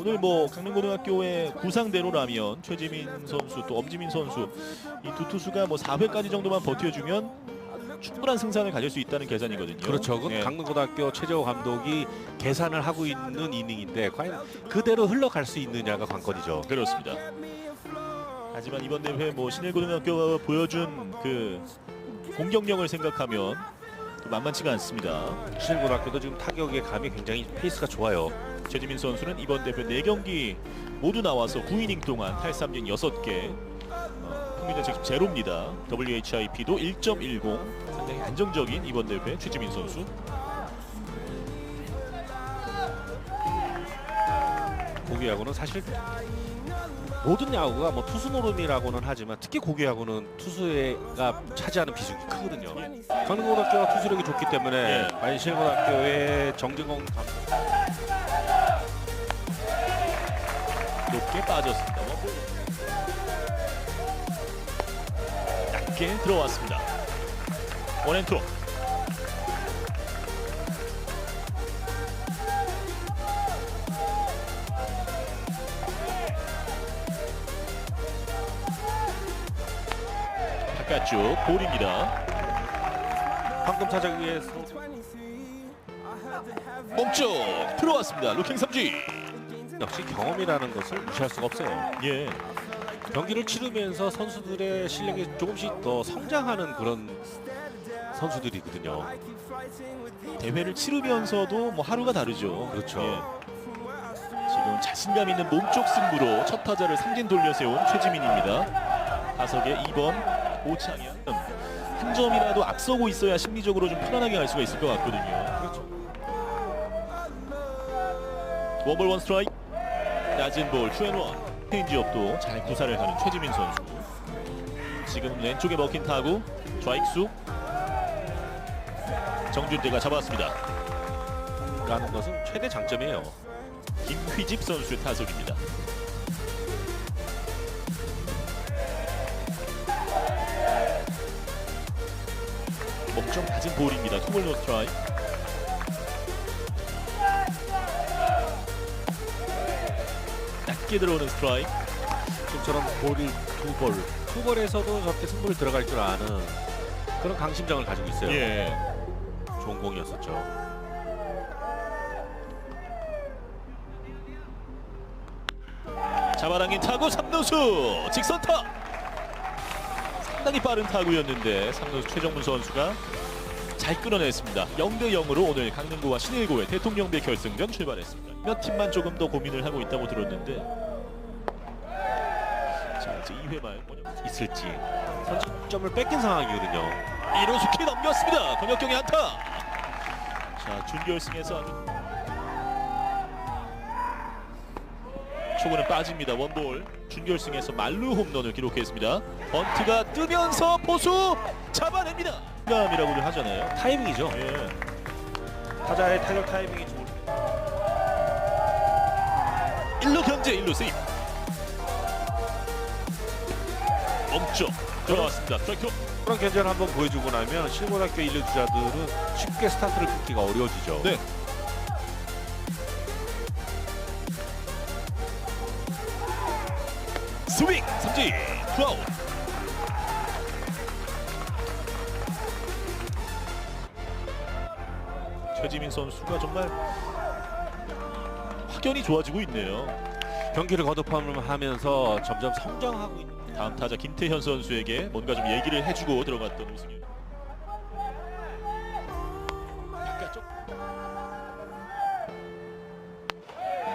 오늘 뭐 강릉고등학교의 구상대로라면 최지민 선수 또 엄지민 선수 이 두 투수가 뭐 4회까지 정도만 버텨주면 충분한 승산을 가질 수 있다는 계산이거든요. 그렇죠. 예. 강릉고등학교 최재호 감독이 계산을 하고 있는 이닝인데 과연 그대로 흘러갈 수 있느냐가 관건이죠. 그렇습니다. 하지만 이번 대회 뭐 신일고등학교가 보여준 그 공격력을 생각하면 또 만만치가 않습니다. 신일고등학교도 지금 타격의 감이 굉장히 페이스가 좋아요. 최지민 선수는 이번 대회 4경기 모두 나와서 9이닝 동안 탈삼진 6개 어, 평균 자책 제로입니다. WHIP도 1.10 상당히 안정적인 이번 대회 최지민 선수 고교 야구는 사실 모든 야구가 뭐 투수 노름이라고는 하지만 특히 고교 야구는 투수가 차지하는 비중이 크거든요. 강릉고등학교가 투수력이 좋기 때문에 예. 과연 신일고등학교의 정진공 감독 높게 빠졌습니다. 원볼. 낮게 들어왔습니다. 원앤투 바깥쪽 볼입니다. 황금 타자기에서 몸쪽 들어왔습니다. 루킹 삼진. 역시 경험이라는 것을 무시할 수가 없어요. 예. 경기를 치르면서 선수들의 실력이 조금씩 더 성장하는 그런 선수들이거든요. 대회를 치르면서도 뭐 하루가 다르죠. 그렇죠. 예. 지금 자신감 있는 몸쪽 승부로 첫 타자를 상진 돌려 세운 최지민입니다. 타석에 2번 오창현. 한 점이라도 앞서고 있어야 심리적으로 좀 편안하게 갈 수가 있을 것 같거든요. 그렇죠. 원볼 원 스트라이크. 낮은 볼 투앤원. 체인지업도 잘 구사를 하는 최지민 선수. 지금 왼쪽에 먹힌 타구 좌익수. 정준대가 잡았습니다. 라는 것은 최대 장점이에요. 김휘집 선수의 타석입니다. 낮은 볼입니다. 투볼 노 스트라이크. 낮게 들어오는 스트라이크. 지금처럼 볼이 두 볼, 두 볼에서도 저렇게 승부를 들어갈 줄 아는 그런 강심장을 가지고 있어요. 예. 좋은 공이었었죠. 잡아당긴 타구 3루수 직선타. 상당히 빠른 타구였는데 3루수 최정문 선수가 잘 끌어냈습니다. 0대 0으로 오늘 강릉구와 신일고의 대통령대 결승전 출발했습니다. 몇 팀만 조금 더 고민을 하고 있다고 들었는데 자 이제 2회 말 있을지 선취점을 뺏긴 상황이거든요. 1루 수키 넘겼습니다. 권혁경의 안타. 자 준결승에서 초구는 빠집니다. 원볼 준결승에서 말루 홈런을 기록했습니다. 번트가 뜨면서 포수 잡아냅니다. 감이라고도 하잖아요. 타이밍이죠. 예. 타자의 타격 타이밍이 좋을 때 1루 견제 1루 세이프. 멈춰 들어왔습니다. 스트라이크. 그런 견제를 한번 보여주고 나면 실고등학교 일루 주자들은 쉽게 스타트를 끊기가 어려워지죠. 네. 스윙 삼진 투아웃 최지민 선수가 정말 확연히 좋아지고 있네요 경기를 거듭하면서 점점 성장하고 있는 다음 타자 김태현 선수에게 뭔가 좀 얘기를 해주고 들어갔던 우승이에요 바깥쪽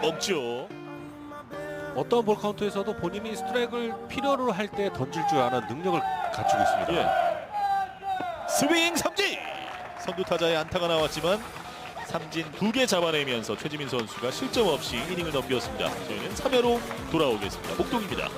멈죠 어떤 볼 카운트에서도 본인이 스트라이크를 필요로 할 때 던질 줄 아는 능력을 갖추고 있습니다. 예. 스윙 삼진 선두 타자의 안타가 나왔지만 삼진 두 개 잡아내면서 최지민 선수가 실점 없이 이닝을 넘겼습니다. 저희는 3회로 돌아오겠습니다. 목동입니다.